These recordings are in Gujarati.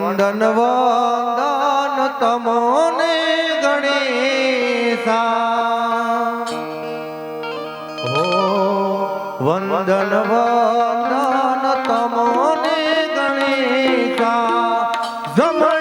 વંદન વંદન તમોને ગણેશા. હો વંદન વંદન તમોને ગણેશા. જમણી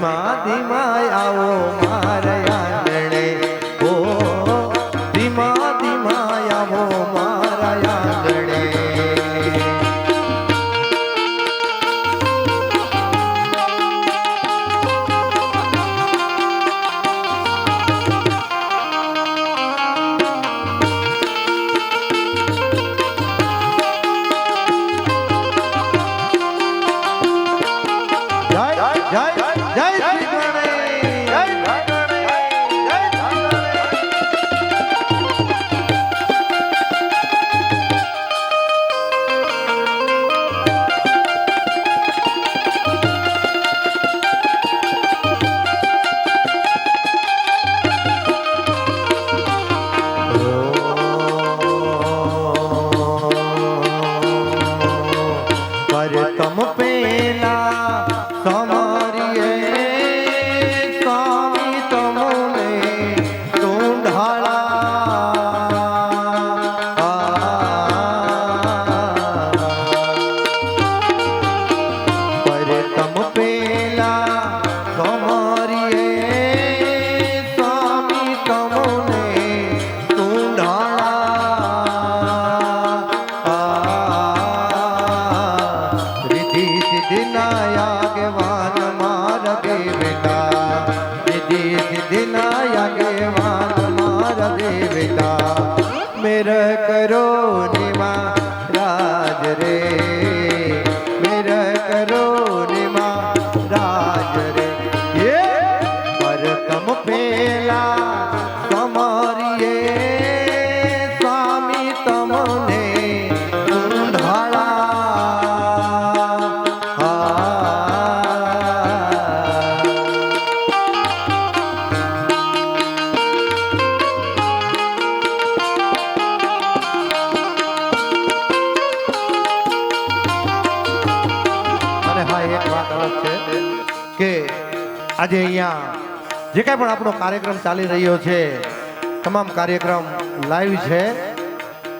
ધીમા ધીમા આવો મારા આંગણે. ઓ ધીમા ધીમા આવો મારા આંગણે. જય. જય જય શ્રી করুন અને હા એક વાત અલગ છે કે આજે અહીંયા જે કાંઈ પણ આપણો કાર્યક્રમ ચાલી રહ્યો છે, તમામ કાર્યક્રમ લાઈવ છે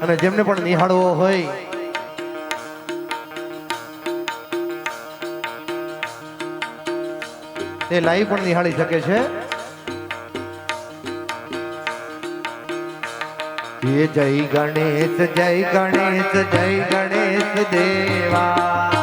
અને જેમને પણ નિહાળવો હોય તે લાઈવ પણ નિહાળી શકે છે. એ જય ગણેશ જય ગણેશ જય ગણેશ દેવા.